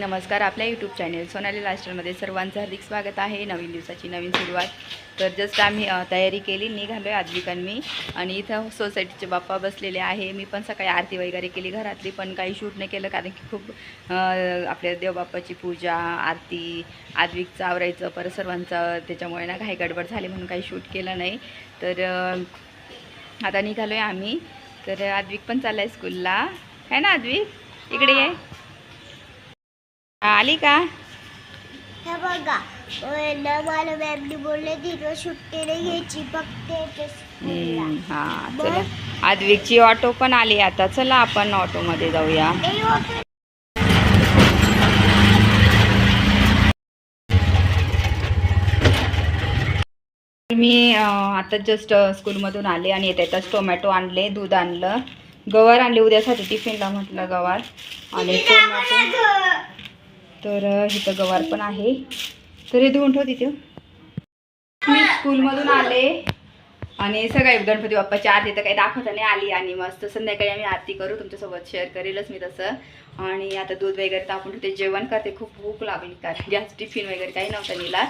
नमस्कार. आपल्या YouTube channel Sonali लास्टरमध्ये सर्वांचं हार्दिक स्वागत आहे. नवीन दिवसाची नवीन सुरुवात. तर जस्ट आम्ही तयारी केली. निघालो आहे आद्विक आणि मी आणि इथं सोसायटीचे बाप्पा बसलेले आहे. मी पण सकाळी आरती वगैरे केली घरातली पण काही शूट नाही केलं कारण की खूप आपल्या देवबाप्पाची पूजा आरती आद्विकचं आवरायचं परत सर्वांचं त्याच्यामुळे ना काही गडबड झाली म्हणून काही शूट केलं नाही. तर आता निघालो आहे आम्ही. तर आद्विक पण चालला आहे स्कूलला आहे ना आद्विक? इकडे आहे आली का? हे बघा ना मला मॅमनी बोलले तिथं सुट्टी नाही घ्यायची फक्त हा चला. आद्विकची ऑटो पण आली आता चला आपण ऑटोमध्ये जाऊया. मी आता जस्ट स्कूलमधून आले आणि येता. येताच टोमॅटो आणले दूध आणलं. गवार आणले उद्यासाठी टिफिनला म्हटलं गवार. आणि टोमॅटो. तर इथं गवार पण आहे. तर हे धुवून ठेव तिथे. मी स्कूलमधून आले आणि सगळे गणपती बाप्पाच्या आरती तर काही दाखवता नाही आली आणि मस्त संध्याकाळी आम्ही आरती करू तुमच्यासोबत शेअर करेलच मी तसं. आणि आता दूध वगैरे तापून ते जेवण करते. खूप भूक लागली कारण गॅस टिफिन वगैरे काही नव्हतं निला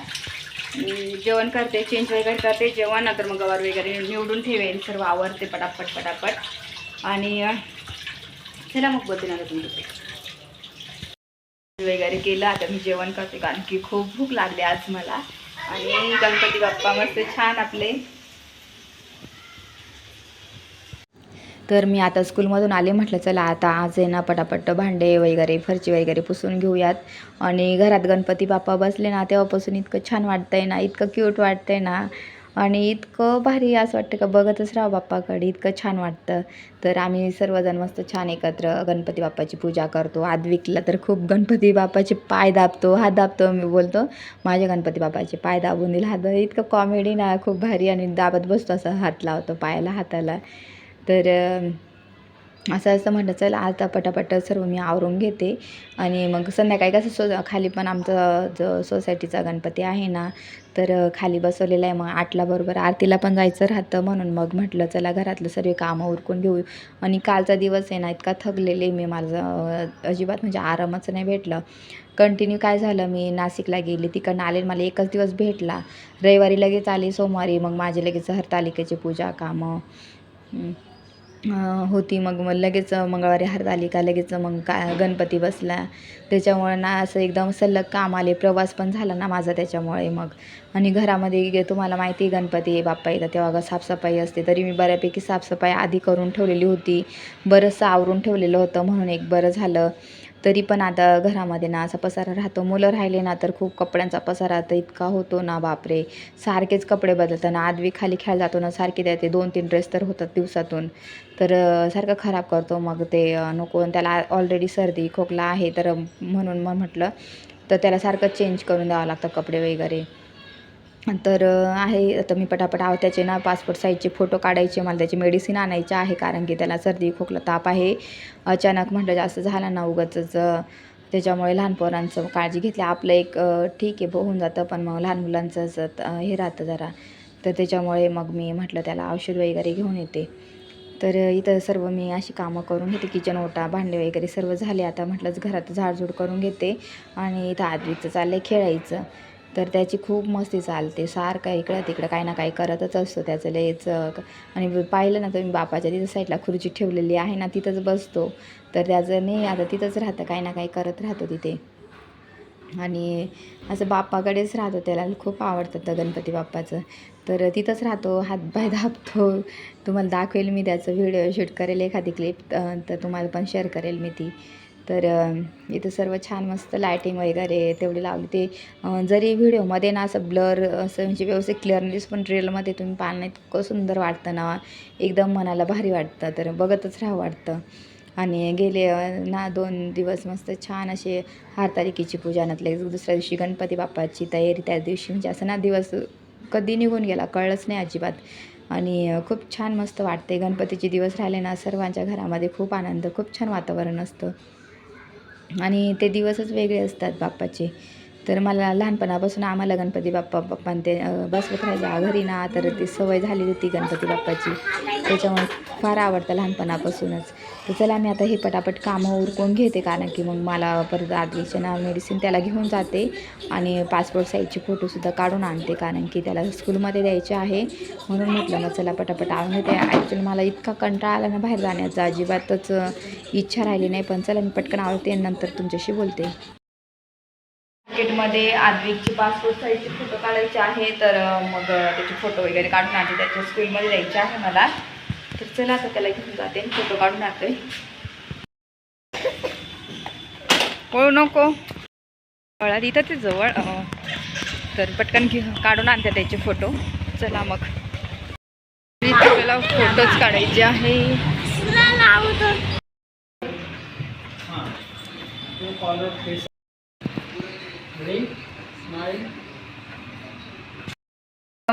जेवण करते चेंज वगैरे करते. जेवण नंतर मग गवार वगैरे निवडून ठेवेन. सर्व आवरते पटापट पटापट. आणि चला मग बोलते ना तुमचं वगैरे केलं. आता मी जेवण करते कारण की खूप भूक लागली आज मला. आणि गणपती बाप्पा मस्त छान आपले. तर मी आता स्कूलमधून आले म्हटलं चला आता आज आहे ना पटापट भांडे वगैरे फरची वगैरे पुसून घेऊयात. आणि घरात गणपती बाप्पा बसले ना तेव्हापासून इतकं छान वाटतंय ना इतकं क्यूट वाटतंय ना. आणि इतकं भारी असं वाटतं का बघतच राहा बाप्पाकडे इतकं छान वाटतं. तर आम्ही सर्वजण मस्त छान एकत्र गणपती बाप्पाची पूजा करतो. आदविकला तर खूप गणपती बाप्पाचे पाय दाबतो हात दाबतो मी बोलतो. माझ्या गणपती बाप्पाचे पाय दाबून दिला. हात इतकं कॉमेडी ना खूप भारी आणि दाबत बसतो असं हात लावतो पायाला हाताला. तर असं असं म्हटलं चला आता पटापट सर्व मी आवरून घेते. आणि मग संध्याकाळी कसं सो खाली पण आमचा जो सोसायटीचा गणपती आहे ना तर खाली बसवलेलं आहे. मग आठला बरोबर आरतीला पण जायचं राहतं म्हणून मग म्हटलं चला घरातलं सर्व कामं उरकून घेऊ. आणि कालचा दिवस आहे ना इतका थकलेले मी माझं अजिबात म्हणजे आरामच नाही भेटलं. कंटिन्यू काय झालं मी नाशिकला गेली तिकडनं आले मला एकच दिवस भेटला. रविवारी लगेच आली सोमवारी मग माझे लगेच हरतालिकेची पूजा कामं. होती. मग मग लगेच मंगळवारी हरतालिका लगेच मग का गणपती बसला. त्याच्यामुळं ना असं एकदम सलग काम आले. प्रवास पण झाला ना माझा त्याच्यामुळे मग. आणि घरामध्ये तुम्हाला माहिती आहे गणपती बाप्पा येतात तेव्हा ग साफसफाई असते. तरी मी बऱ्यापैकी साफसफाई आधी करून ठेवलेली होती. बरंचसं आवरून ठेवलेलं होतं म्हणून एक बरं झालं. तरी पण आता घरामध्ये ना असा पसारा राहतो. मुलं राहिले ना तर खूप कपड्यांचा पसारा तर इतका होतो ना बापरे. सारखेच कपडे बदलताना आदवी खाली खेळ जातो ना सारखे त्याचे दोन तीन ड्रेस तर होतात दिवसातून. तर सारखं खराब करतो. मग ते नको. त्याला ऑलरेडी सर्दी खोकला आहे तर म्हणून मग म्हटलं तर त्याला सारखं चेंज करून द्यावं लागतं कपडे वगैरे. तर आहे. आता मी पटापट आव त्याचे ना पासपोर्ट साईजचे फोटो काढायचे मला त्याची मेडिसिन आणायचे आहे कारण की त्याला सर्दी खोकला ताप आहे. अचानक म्हटलं जास्त झालं ना उगाचंच त्याच्यामुळे लहान पोरांचं काळजी घेतली. आपलं एक ठीक आहे होऊन जातं पण मग लहान मुलांचं असं, हे राहतं जरा. तर त्याच्यामुळे मग मी म्हटलं त्याला औषध वगैरे घेऊन येते. तर इथं सर्व मी अशी कामं करून घेते. किचन ओटा भांडे वगैरे सर्व झाले. आता म्हटलंच घरात झाडझूड करून घेते. आणि इथं आदवीचं चाललं आहे खेळायचं. तर त्याची खूप मस्ती चालते. सारखं इकडं तिकडं काही ना काही करतच असतो. त्याचं लयच आणि पाहिलं ना तुम्ही बापाच्या तिथं साईडला खुर्ची ठेवलेली आहे ना तिथंच बसतो. तर त्याचं नाही आता तिथंच राहतं. काही ना काही करत राहतो तिथे. आणि असं बाप्पाकडेच राहतो. त्याला खूप आवडतं तर गणपती बाप्पाचं. तर तिथंच राहतो. हातपाय दाबतो. तुम्हाला दाखवेल मी त्याचं व्हिडिओ शूट करेल. एखादी क्लिप तर तुम्हाला पण शेअर करेल मी ती. तर इथं सर्व छान मस्त लायटिंग वगैरे तेवढी लावली. ते जरी व्हिडिओमध्ये ना असं ब्लर असं म्हणजे व्यवस्थित क्लिअरनेस म्हणजे पण रिअलमध्ये तुम्ही पाहणं इतकं सुंदर वाटतं ना. एकदम मनाला भारी वाटतं. तर बघतच राहावं वाटतं. आणि गेले ना दोन दिवस मस्त छान असे हारतालिकेची पूजा नतले दुसऱ्या दिवशी गणपती बाप्पाची तयारी त्या दिवशी. म्हणजे असं ना दिवस कधी निघून गेला कळलंच नाही अजिबात. आणि खूप छान मस्त वाटते गणपतीचे दिवस राहिले ना सर्वांच्या घरामध्ये खूप आनंद खूप छान वातावरण असतं. आणि ते दिवसच वेगळे असतात बाप्पाचे. तर मला लहानपणापासून आम्हाला गणपती बाप्पा बाप्पा ते बसवत राहायच्या घरी ना तर ती सवय झाली होती गणपती बाप्पाची. त्याच्यामुळे फार आवडतं लहानपणापासूनच. तर चला मी आता हे पटापट कामं उरकून घेते कारण की मग मला परत आधीच्या नाव मेडिसिन त्याला घेऊन जाते आणि पासपोर्ट साईजचे फोटोसुद्धा काढून आणते कारण की त्याला स्कूलमध्ये द्यायचे आहे. म्हणून म्हटलं मग चला पटापट आणून घेते ॲक्च्युली मला इतका कंटाळा आला ना बाहेर जाण्याचा अजिबातच इच्छा राहिली नाही. पण चला मी पटकन आवडते नंतर तुमच्याशी बोलते. मार्केटमध्ये आद्विकचे पासपोर्ट साईजचे फोटो काढायचे आहे तर मग त्याचे फोटो वगैरे काढून आणते त्याच्या स्कूलमध्ये द्यायचे आहे मला. तर चला आता त्याला घेऊन जाते फोटो काढून आणते. पळू नको. इथं ते जवळ. तर पटकन घे काढून आणते त्याचे फोटो. चला मग. आपल्याला फोटोच काढायचे आहे.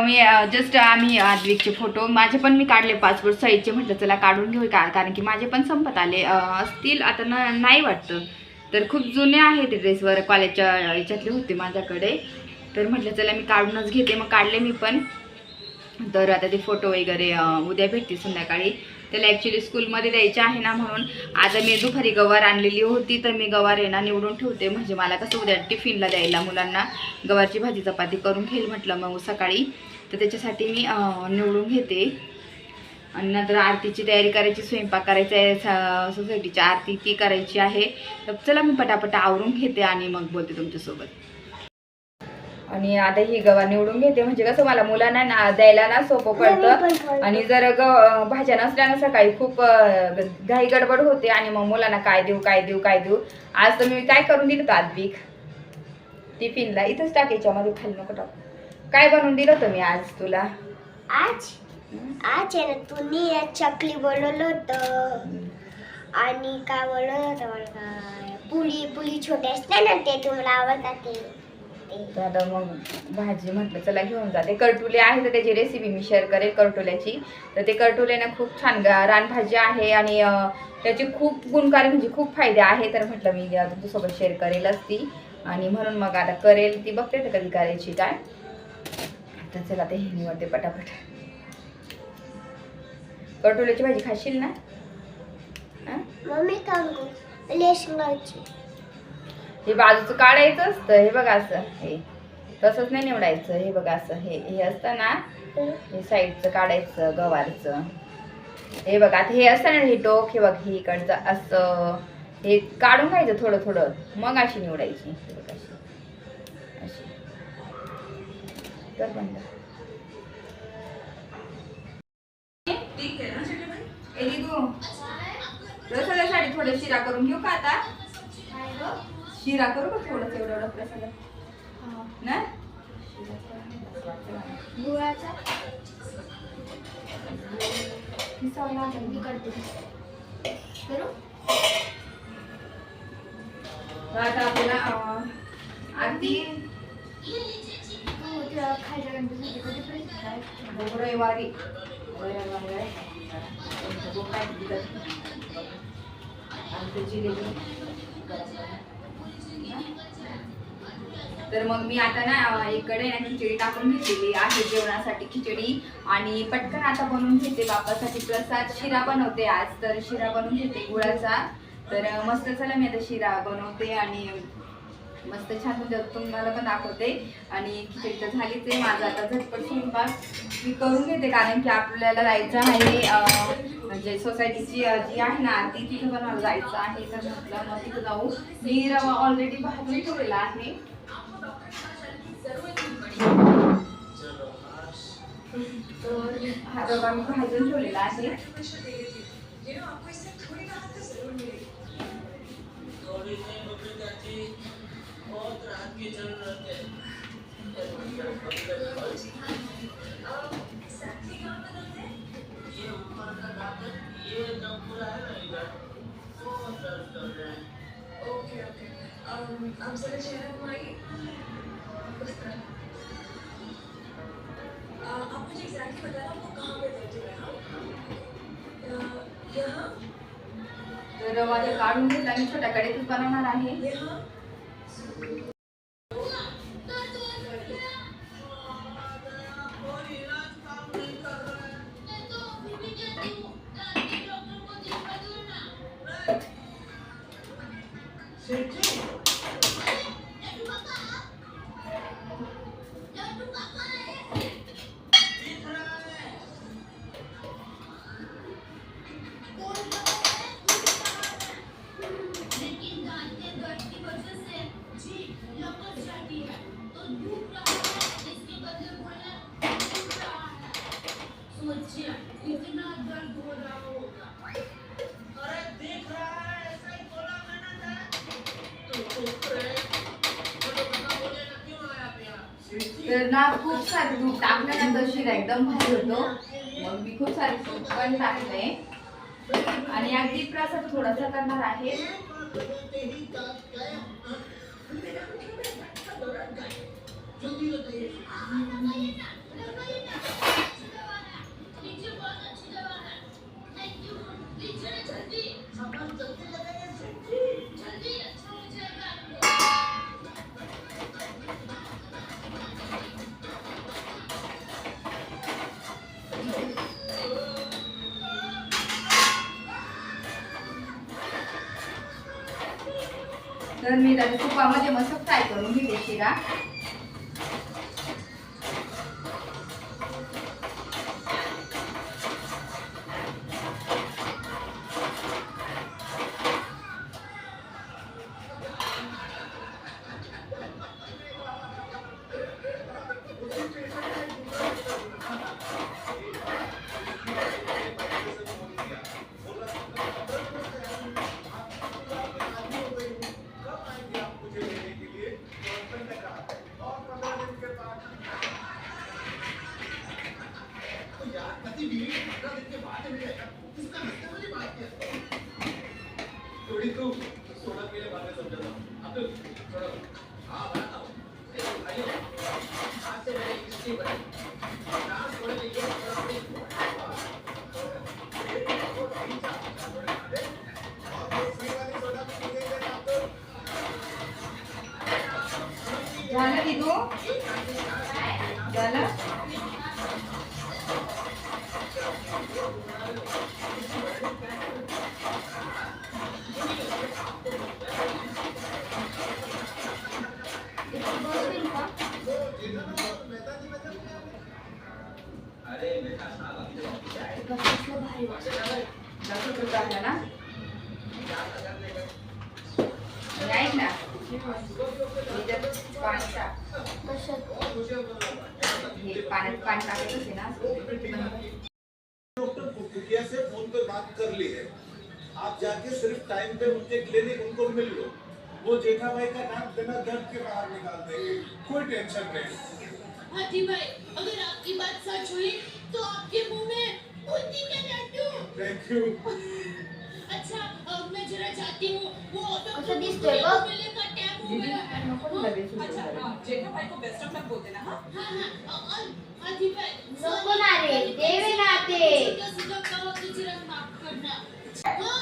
मी जस्ट आम्ही आद्विकचे फोटो माझे पण मी काढले पासपोर्ट साईजचे म्हटलं चला काढून घेऊ का? कारण की माझे पण संपत आले. असतील आता न नाही वाटतं. तर खूप जुने आहे ते ड्रेसवर कॉलेजच्या याच्यातले होते माझ्याकडे. तर म्हटलं चला मी काढूनच घेते. मग काढले मी पण. तर आता ते फोटो वगैरे उद्या भेटतील संध्याकाळी. त्याला ॲक्च्युली स्कूलमध्ये द्यायचे आहे ना म्हणून. आता मी दुपारी गवार आणलेली होती तर मी गवार येणार निवडून ठेवते. म्हणजे मला कसं उद्या टिफिनला द्यायला मुलांना. गवारची भाजी चपाती करून घेईल म्हटलं मग सकाळी. तर त्याच्यासाठी मी निवडून घेते. आणि नंतर आरतीची तयारी करायची स्वयंपाक करायचा आहे. सोसायटीची आरती ती करायची आहे. तर चला मी पटापट आवरून घेते आणि मग बोलते तुमच्यासोबत. आणि आता ही गवा निवडून घेते. म्हणजे कसं मला मुलांना ना द्यायला ना सोपं पडतं. आणि जर ग भाज्या नसल्या ना सकाळी खूप घाई गडबड होते आणि मग मुलांना काय देऊ काय देऊ काय देऊ. आज तर मी काय करून दिलं आद्विक टिफिनला इथंच टाकायच्या मध्ये खाली नको टाकू. काय बनवून दिलं तुम्ही आज तुला? आज? आज आहे ना तुम्ही चकली बनवलं होतं. आणि काय बनवलं होतं पुली पुली छोटे असते ना ते तुम्हाला आवडतात ते. तर आता मग भाजी म्हटलं चला घेऊन जाते. करटुले आहे तर त्याची रेसिपी मी शेअर करेल करटुल्याची. तर ते करटुले ना खूप छान रानभाजी आहे आणि त्याचे खूप गुणकारी म्हणजे खूप फायदे आहे. तर म्हटलं मी तुमच्यासोबत शेअर करेलच ती. आणि म्हणून मग आता करेल ती. बघते तर कधी करायची काय. तर चला ते हे निवडते पटापट. करटुल्याची भाजी खाशील ना? मम्मी सांगू हे बाजूचं काढायचं असतं हे बघा असं हे. तसंच नाही निवडायचं हे बघा असं हे हे असतं ना हे साईडचं काढायचं गवारचं. हे बघा आता हे असतं ना हे टोक हे बघ हे इकडचं असं. हे काढून घ्यायचं थोडं थोडं. मग अशी निवडायची. हे बघ अशी. अशी. तर बंद. थोडं शिरा करून घेऊ का आता? शिरा करू का थोडं एवढं एवढं प्रसाद? ना गुळाचा. मी करते. करू? आता आपल्याला आरती? तुला खायच्या कधी रविवारी. रविवारी काय जिलेबी? तर मग मी आता ना इकडे ना खिचडी टाकून घेतलेली आहे जेवणासाठी खिचडी. आणि पटकन आता बनवून घेते बापासाठी प्रसाद शिरा बनवते आज तर शिरा बनवून घेते गुळाचा. तर मस्त चला मी आता शिरा बनवते आणि मस्त छान तुमच्या तुम्हाला पण दाखवते. आणि खिचडी तर झालीच आहे माझा आता झटपट स्वयंपाक मी करून घेते कारण की आपल्याला जायचं आहे म्हणजे सोसायटीची जी आहे ना ती तिथं पण मला जायचं आहे. तर म्हटलं मग तिथं जाऊ. मी रवा ऑलरेडी भाजून ठेवलेला आहे. तर हा रवा मी भाजून ठेवलेला आहे. ओके ओके आमचं शहरात नाही आप मुझे एग्जैक्टली बताना आपको कहाँ पे बैठे हैं हाँ यहाँ तर रवा ते काढून घेतला मी छोट्या कढईतच बनवणार आहे. सारे तूप टाकलं ना तर शिरा एकदम भारी होतो. मग मी खूप सारे तूप पण टाकलंय आणि अगदी प्रसाद थोडासा करणार आहे. तर मी त्याला तुपामध्ये मस्त फ्राय करून घेते शिरा. ఆ వాతం అయ్యో ఆశ్చర్య ఇస్తే डॉक्टर कुटुकिया से फ़ोन पे बात कर ली है। आप जाके सिर्फ़ टाइम पे उनके क्लिनिक उनको मिल लो। वो जेठा भाई का नाम बिना दर्द के बाहर निकाल देंगे। कोई टेंशन नहीं। हाथी भाई, अगर आपकी बात सच हुई तो आपके मुँह में बुद्धि के लड्डू। थैंक यू अच्छा अब मैं जरा जाती हूँ वो ऑटो कसं दिसतोय बघ? मिलने का टाइम हो गया है। लगेच अच्छा. हाँ, जेठा भाई को बेस्ट ऑफ़ लक बोलते ना हाँ? हाँ हाँ। अ- हाथी भाई नको ना रे, देवे ना ते. सीधा सीधा कहो तो जरा माफ़ करना। हाँ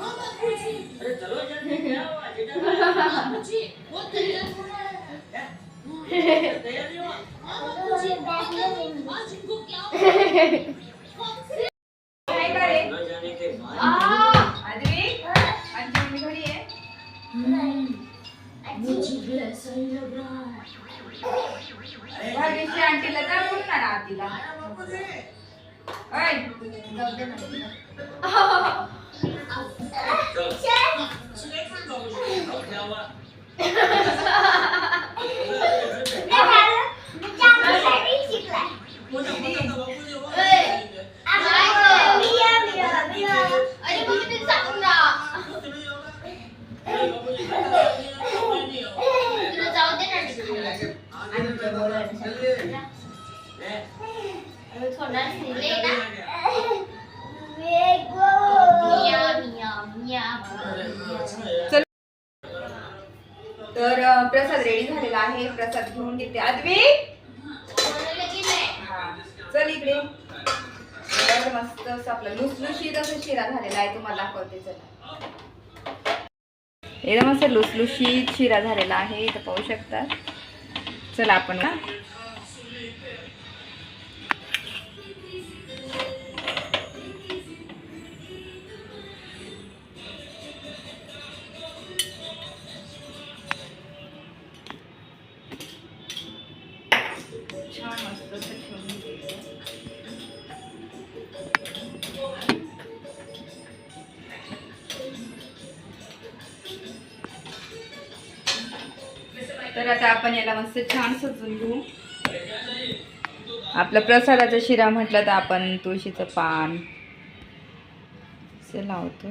हाँ बापूजी। अरे चलो जल्दी क्या हुआ जेठा भाई? वो तैयार हो रहा है। तैयारी हो। हाँ क्या हुआ? भाग्यश्री आंटीला जा बोलू ना आतीला ओय जाऊ दे ना. तर प्रसाद रेडी झालेला आहे. प्रसाद घेऊन घेते. आदवी चल इकडे. मस्त असं आपलं लुसलुशीत असं शिरा झालेला आहे तुम्हाला दाखवते चला. एकदम असं लुसलुशीत शिरा झालेला आहे इथं पाहू शकता. चला आपण ना. आपण याला मस्त छान सजून घेऊ. आपला प्रसादाचा शिरा म्हटलं तर आपण तुळशीचं पान. असं लावतो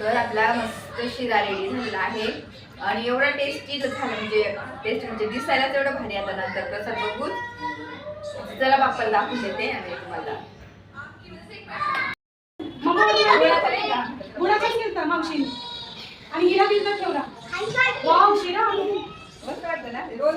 तर आपला मस्त शिरा रेडी झालेला आहे. आणि एवढा टेस्टी झालं म्हणजे टेस्ट म्हणजे दिसायला तेवढं भारी आता नंतर प्रसाद बघूच चला बाप्पाला दाखवून देते आणि तुम्हाला. आणि बिलचा ठेवला. वाव शिरा. मस्त वाटतं ना? रोज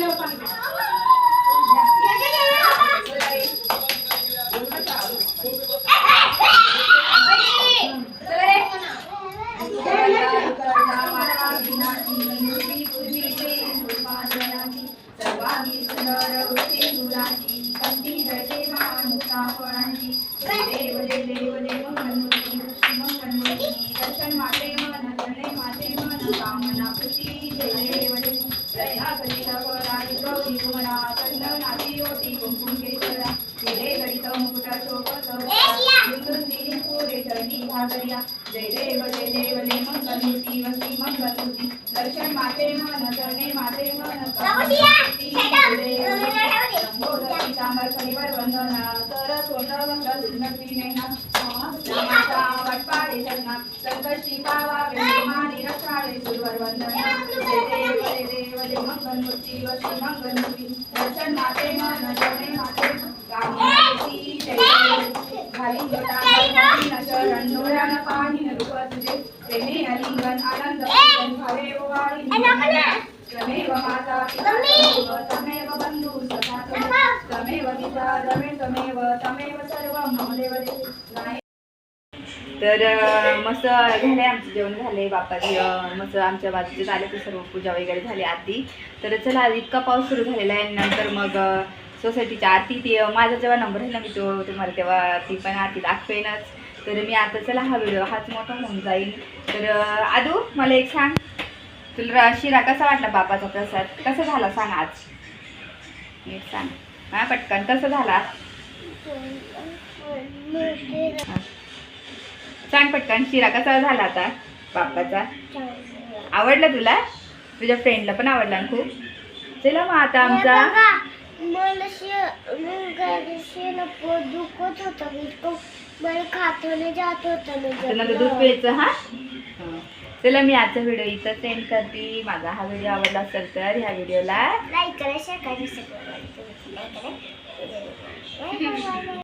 ಮಾಡಿ ನೋಡಿ मुकुटा वाटतं जय देव जय देव जय मंगलमूर्ती मंगलमूर्ती दर्शन माते मन चरणे माते मन सांबर परिवार वंदना तर सोनं मंगल उन्नती नैना वटपाडे चरणा संकष्टी पावा मानी रक्षाळे सुरवर वंदना जय देव जय देव जय मंगलमूर्ती मंगलमूर्ती दर्शन माते मन चरणे माते माता तमेव सखा तमेव पिता तमे तमेव तमेव सर्व मम तर मस्त झाले आमचं जेवण झाले बाप्पाची मस्त आमच्या बाजूचे झाले ते सर्व पूजा वगैरे झाली आधी. तर चला इतका पाऊस सुरू झालेला आहे नंतर मग सोसायटीच्या सोसायटीची आरती ते माझा जेव्हा नंबर आहे ना मी तो तुम्हाला तेव्हा ती पण आरती दाखवेनच. तर मी आता चला हा व्हिडिओ हाच मोठा होऊन जाईल. तर आदू मला एक सांग. तुला शिरा कसा वाटला बापाचा प्रसाद? कसा झाला सांग आज? एक सांग. हा पटकन. कसा झाला? सांग पटकन शिरा कसा झाला आता बापाचा? आवडला तुला? तुझ्या फ्रेंडला पण आवडला ना खूप? चला मग आता आमचा मला पोट दुखत होतं इतकं मला खातवलं जात होतं आता नंतर दूध प्यायचं हा? हा. चला मी आजचा व्हिडिओ इथं सेंड करते. माझा हा व्हिडिओ आवडला असेल तर ह्या व्हिडिओला लाईक करा शेअर करा सबस्क्राईब करा लाईक करा.